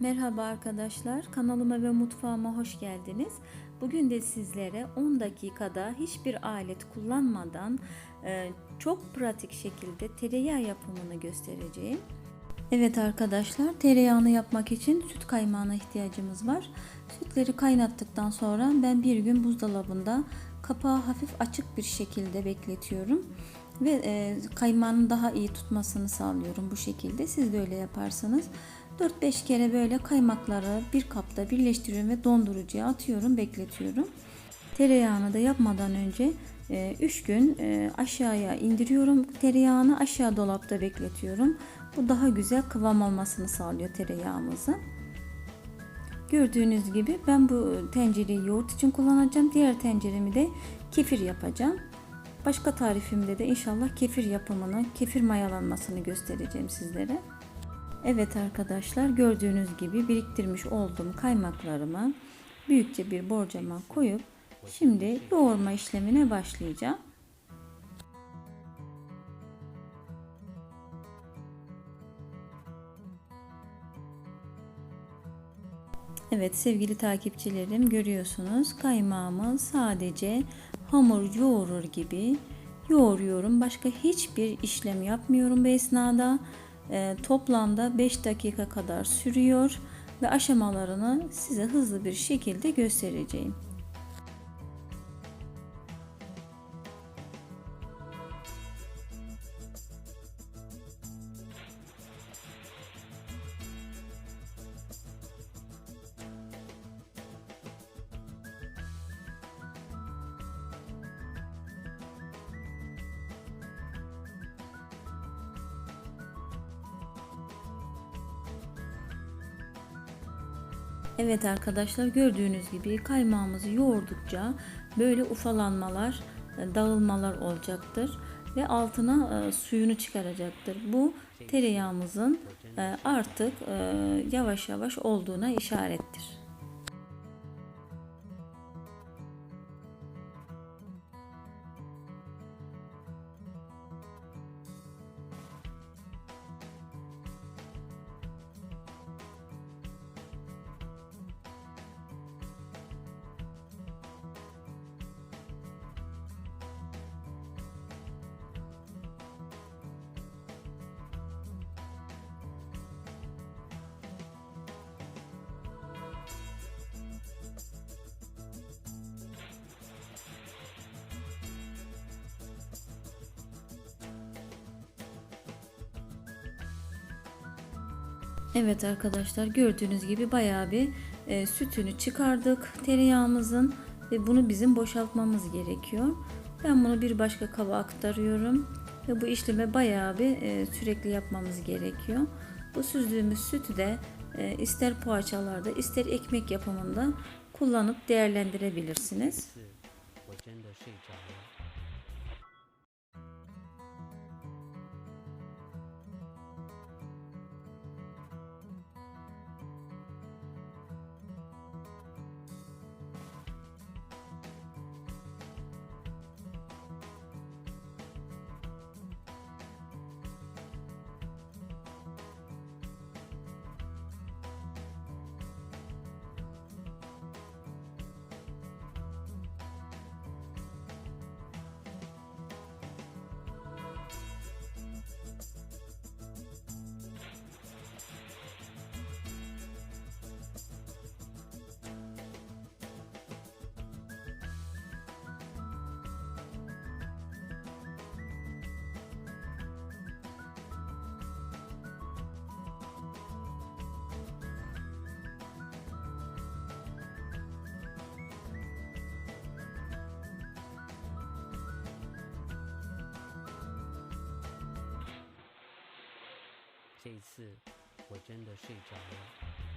Merhaba arkadaşlar, kanalıma ve mutfağıma hoş geldiniz. Bugün de sizlere 10 dakikada hiçbir alet kullanmadan e, çok pratik şekilde tereyağı yapımını göstereceğim. Evet arkadaşlar, tereyağını yapmak için süt kaymağına ihtiyacımız var. Sütleri kaynattıktan sonra ben bir gün buzdolabında kapağı hafif açık bir şekilde bekletiyorum ve e, kaymağının daha iyi tutmasını sağlıyorum bu şekilde. Siz de öyle yaparsanız 4-5 kere böyle kaymakları bir kapta birleştiriyorum ve dondurucuya atıyorum, bekletiyorum. Tereyağını da yapmadan önce 3 gün e, aşağıya indiriyorum. Tereyağını aşağı dolapta bekletiyorum. Bu daha güzel kıvam almasını sağlıyor tereyağımızı. Gördüğünüz gibi ben bu tencereyi yoğurt için kullanacağım. Diğer tenceremi de kefir yapacağım. Başka tarifimde de inşallah kefir yapımını, kefir mayalanmasını göstereceğim sizlere. Evet arkadaşlar gördüğünüz gibi biriktirmiş olduğum kaymaklarımı büyükçe bir borcama koyup şimdi yoğurma işlemine başlayacağım. Evet sevgili takipçilerim görüyorsunuz kaymağımı sadece hamur yoğurur gibi yoğuruyorum. Başka hiçbir işlem yapmıyorum bu esnada. E, toplamda 5 dakika kadar sürüyor ve aşamalarını size hızlı bir şekilde göstereceğim. Evet arkadaşlar gördüğünüz gibi kaymağımızı yoğurdukça böyle ufalanmalar, e, dağılmalar olacaktır ve altına e, suyunu çıkaracaktır. Bu tereyağımızın e, artık yavaş yavaş olduğuna işarettir. Evet arkadaşlar gördüğünüz gibi bayağı bir e, sütünü çıkardık tereyağımızın ve bunu bizim boşaltmamız gerekiyor. Ben bunu bir başka kaba aktarıyorum ve bu işlemi bayağı bir e, sürekli yapmamız gerekiyor. Bu süzdüğümüz sütü de e, ister poğaçalarda ister ekmek yapımında kullanıp değerlendirebilirsiniz. 这次我真的睡着了。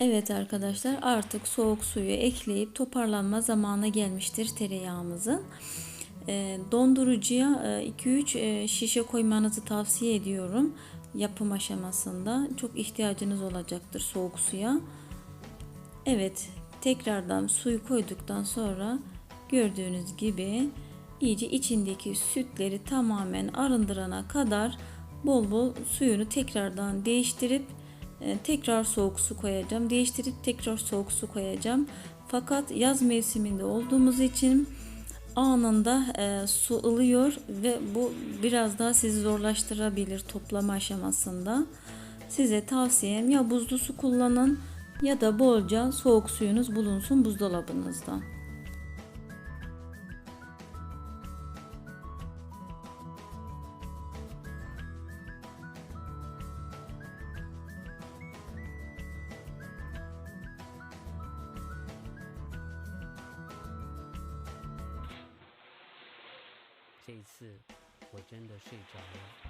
Evet arkadaşlar artık soğuk suyu ekleyip toparlanma zamanı gelmiştir tereyağımızın. Ee, dondurucuya 2-3 şişe koymanızı tavsiye ediyorum yapım aşamasında. Çok ihtiyacınız olacaktır soğuk suya. Evet tekrardan suyu koyduktan sonra gördüğünüz gibi iyice içindeki sütleri tamamen arındırana kadar bol bol suyunu tekrardan değiştirip e, tekrar soğuk su koyacağım. Değiştirip tekrar soğuk su koyacağım. Fakat yaz mevsiminde olduğumuz için anında e, su ılıyor ve bu biraz daha sizi zorlaştırabilir toplama aşamasında. Size tavsiyem ya buzlu su kullanın ya da bolca soğuk suyunuz bulunsun buzdolabınızda. 这一次我真的睡着了。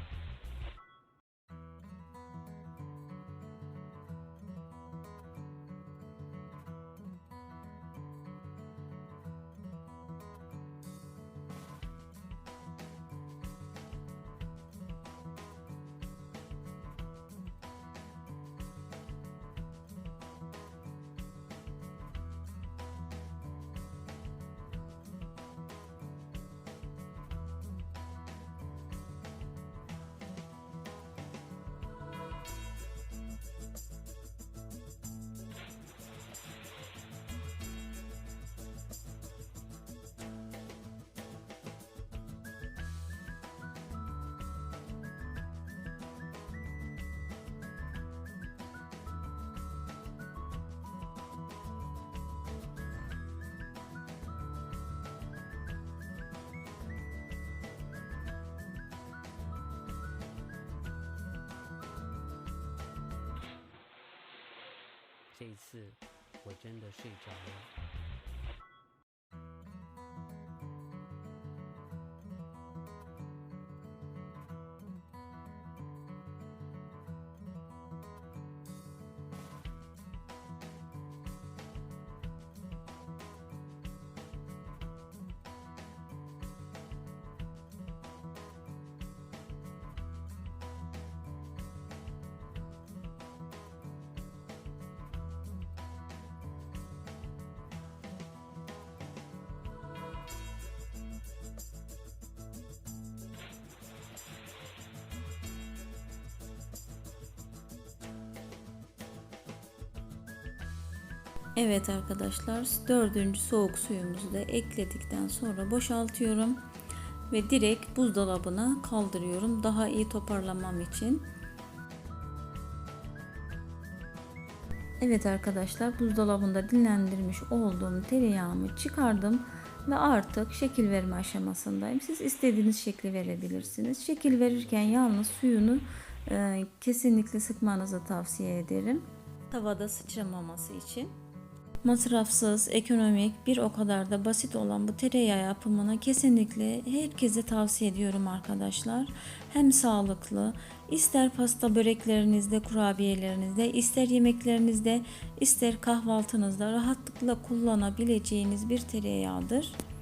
这一次我真的睡着了。Evet arkadaşlar dördüncü soğuk suyumuzu da ekledikten sonra boşaltıyorum ve direkt buzdolabına kaldırıyorum daha iyi toparlamam için. Evet arkadaşlar buzdolabında dinlendirmiş olduğum tereyağımı çıkardım ve artık şekil verme aşamasındayım. Siz istediğiniz şekli verebilirsiniz. Şekil verirken yalnız suyunu e, kesinlikle sıkmanızı tavsiye ederim. Tavada sıçramaması için. Masrafsız, ekonomik, bir o kadar da basit olan bu tereyağı yapımını kesinlikle herkese tavsiye ediyorum arkadaşlar. Hem sağlıklı, ister pasta böreklerinizde, kurabiyelerinizde, ister yemeklerinizde, ister kahvaltınızda rahatlıkla kullanabileceğiniz bir tereyağıdır. “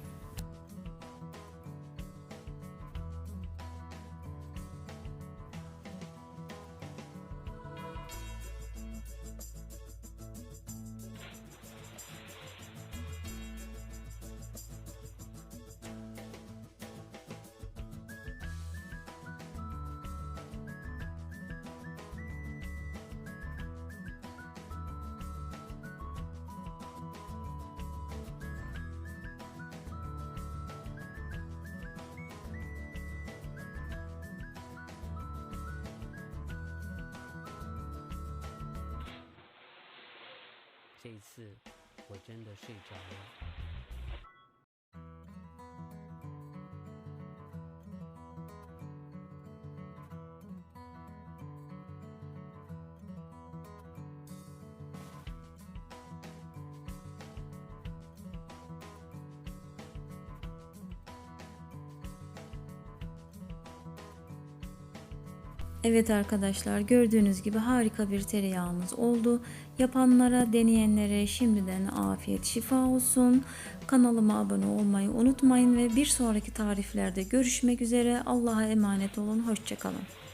这一次我真的睡着了。Evet arkadaşlar gördüğünüz gibi harika bir tereyağımız oldu. Yapanlara, deneyenlere şimdiden afiyet şifa olsun. Kanalıma abone olmayı unutmayın ve bir sonraki tariflerde görüşmek üzere. Allah'a emanet olun. Hoşçakalın.